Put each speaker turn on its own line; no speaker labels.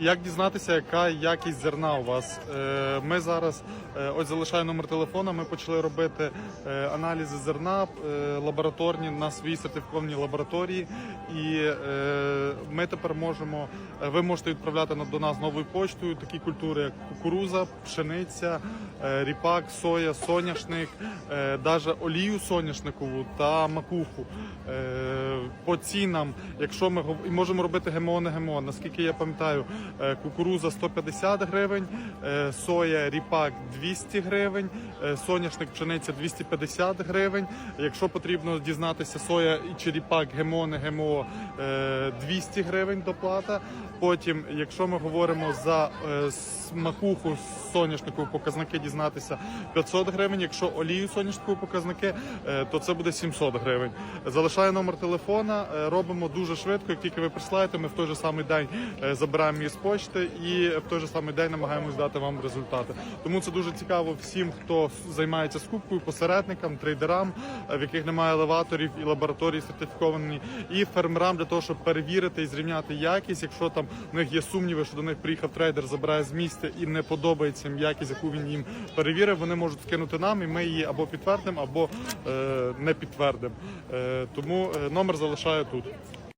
Як дізнатися, яка якість зерна у вас? Е, Ми зараз е, ось залишаю номер телефона. Ми почали робити е, аналізи зерна лабораторні на своїй сертифікованій лабораторії, і ми тепер можемо. Ви можете відправляти до нас новою почтою такі культури, як кукуруза, пшениця, ріпак, соя, соняшник, навіть олію соняшникову та макуху. По цінам, якщо ми можемо робити ГМО, не ГМО, наскільки я пам'ятаю, кукуруза 150 гривень, е, соя, ріпак 200 гривень, е, соняшник, пшениця 250 гривень. Якщо потрібно дізнатися соя чи ріпак ГМО, не ГМО, е, 200 гривень доплата. Потім, якщо ми говоримо за е, с- макуху соняшникову показники дізнатися 500 гривень. Якщо олію соняшникову показники, е, то це буде 700 гривень. Залишаю номер телефона, е, робимо дуже швидко. Як тільки ви присилаєте, ми в той же самий день е, забираємо її з почти і в той же самий день намагаємось дати вам результати. Тому це дуже цікаво всім, хто займається скупкою, посередникам, трейдерам, е, в яких немає елеваторів і лабораторії сертифіковані, і фермерам для того, щоб перевірити і зрівняти якість. Якщо там в них є сумніви, що до них приїхав трейдер, забирає з місця і не подобається їм якість, яку він їм перевірив, вони можуть скинути нам, і ми її або підтвердимо, або е, не підтвердимо. Е, тому е, номер залишаю тут.